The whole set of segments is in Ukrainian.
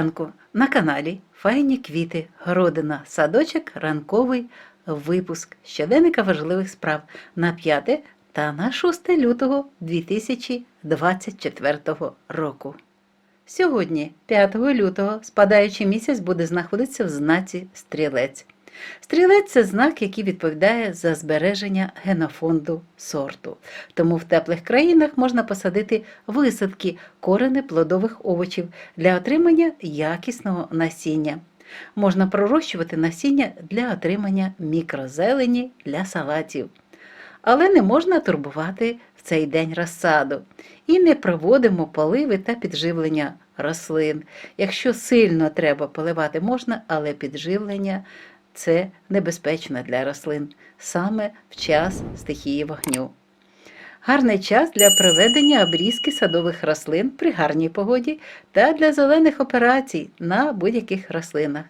ранку на каналі Файні квіти, городина, садочок, ранковий випуск щоденника важливих справ на 5 та на 6 лютого 2024 року. Сьогодні, 5 лютого, спадаючий місяць буде знаходитися в знаці стрілець. Стрілець це знак, який відповідає за збереження генофонду сорту. Тому в теплих країнах можна посадити висадки корени плодових овочів для отримання якісного насіння. Можна пророщувати насіння для отримання мікрозелені для салатів. Але не можна турбувати в цей день розсаду і не проводимо поливи та підживлення рослин. Якщо сильно треба поливати можна, але підживлення це небезпечно для рослин саме в час стихії вогню. Гарний час для проведення обрізки садових рослин при гарній погоді та для зелених операцій на будь-яких рослинах.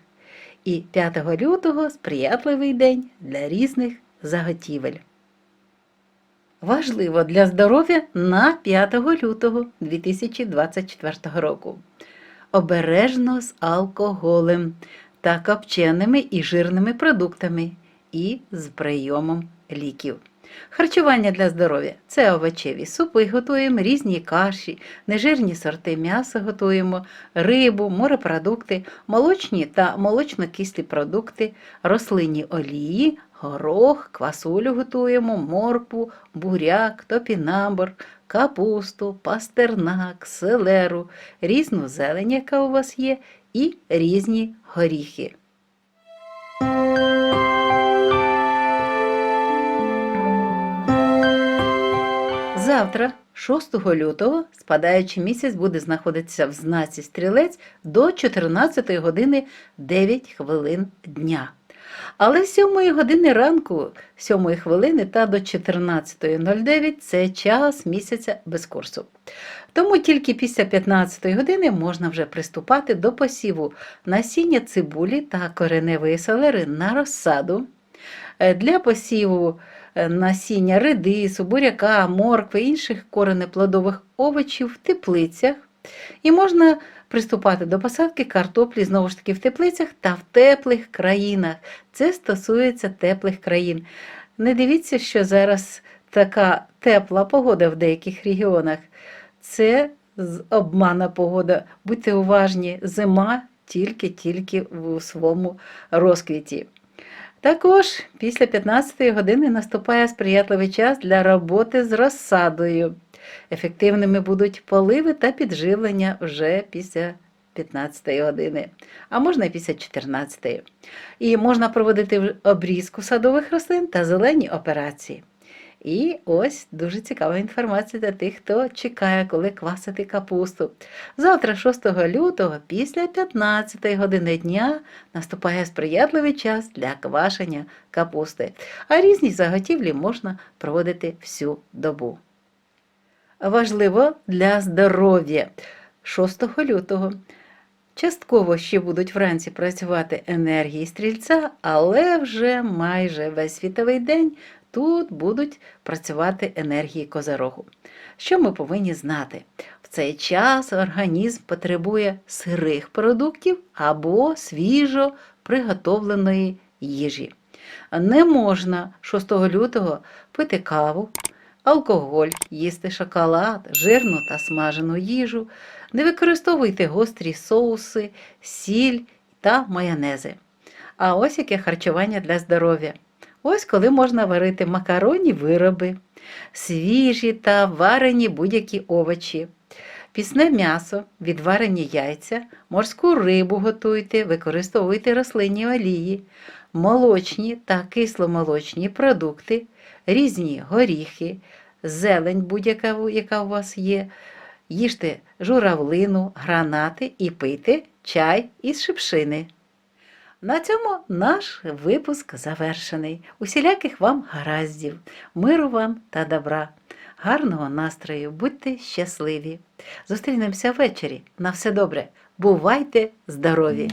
І 5 лютого сприятливий день для різних заготівель. Важливо для здоров'я на 5 лютого 2024 року. Обережно з алкоголем та копченими і жирними продуктами і з прийомом ліків. Харчування для здоров'я це овочеві супи готуємо, різні каші, нежирні сорти м'яса готуємо, рибу, морепродукти, молочні та молочно-кислі продукти, рослинні олії, горох, квасолю готуємо, моркву, буряк, топінамбур, капусту, пастернак, селеру, різну зелень, яка у вас є, і різні горіхи. Завтра, 6 лютого, спадаючий місяць буде знаходитися в знаці стрілець до 14 години 9 хвилин дня. Але з 7 години ранку, 7 хвилини та до 14.09 це час місяця без курсу. Тому тільки після 15 години можна вже приступати до посіву насіння цибулі та кореневої селери на розсаду. Е, Для посіву е, насіння редису, буряка, моркви, інших коренеплодових овочів в теплицях. І можна приступати до посадки картоплі знову ж таки в теплицях та в теплих країнах. Це стосується теплих країн. Не дивіться, що зараз така тепла погода в деяких регіонах. Це обманна погода. Будьте уважні, зима тільки-тільки у своєму розквіті. Також після 15-ї години наступає сприятливий час для роботи з розсадою. Ефективними будуть поливи та підживлення вже після 15 години, а можна і після 14. І можна проводити обрізку садових рослин та зелені операції. І ось дуже цікава інформація для тих, хто чекає, коли квасити капусту. Завтра, 6 лютого, після 15 години дня, наступає сприятливий час для квашення капусти, а різні заготівлі можна проводити всю добу. Важливо для здоров'я 6 лютого. Частково ще будуть вранці працювати енергії стрільця, але вже майже весь світовий день тут будуть працювати енергії козорогу. Що ми повинні знати? В цей час організм потребує сирих продуктів або свіжо приготовленої їжі. Не можна 6 лютого пити каву, алкоголь, їсти шоколад, жирну та смажену їжу, не використовуйте гострі соуси, сіль та майонези. А ось яке харчування для здоров'я. Ось коли можна варити макаронні вироби, свіжі та варені будь-які овочі, пісне м'ясо, відварені яйця, морську рибу готуйте, використовуйте рослинні олії, молочні та кисломолочні продукти, різні горіхи, зелень будь-яка, яка у вас є. Їжте журавлину, гранати і пийте чай із шипшини. На цьому наш випуск завершений. Усіляких вам гараздів, миру вам та добра, гарного настрою, будьте щасливі. Зустрінемося ввечері. На все добре. Бувайте здорові!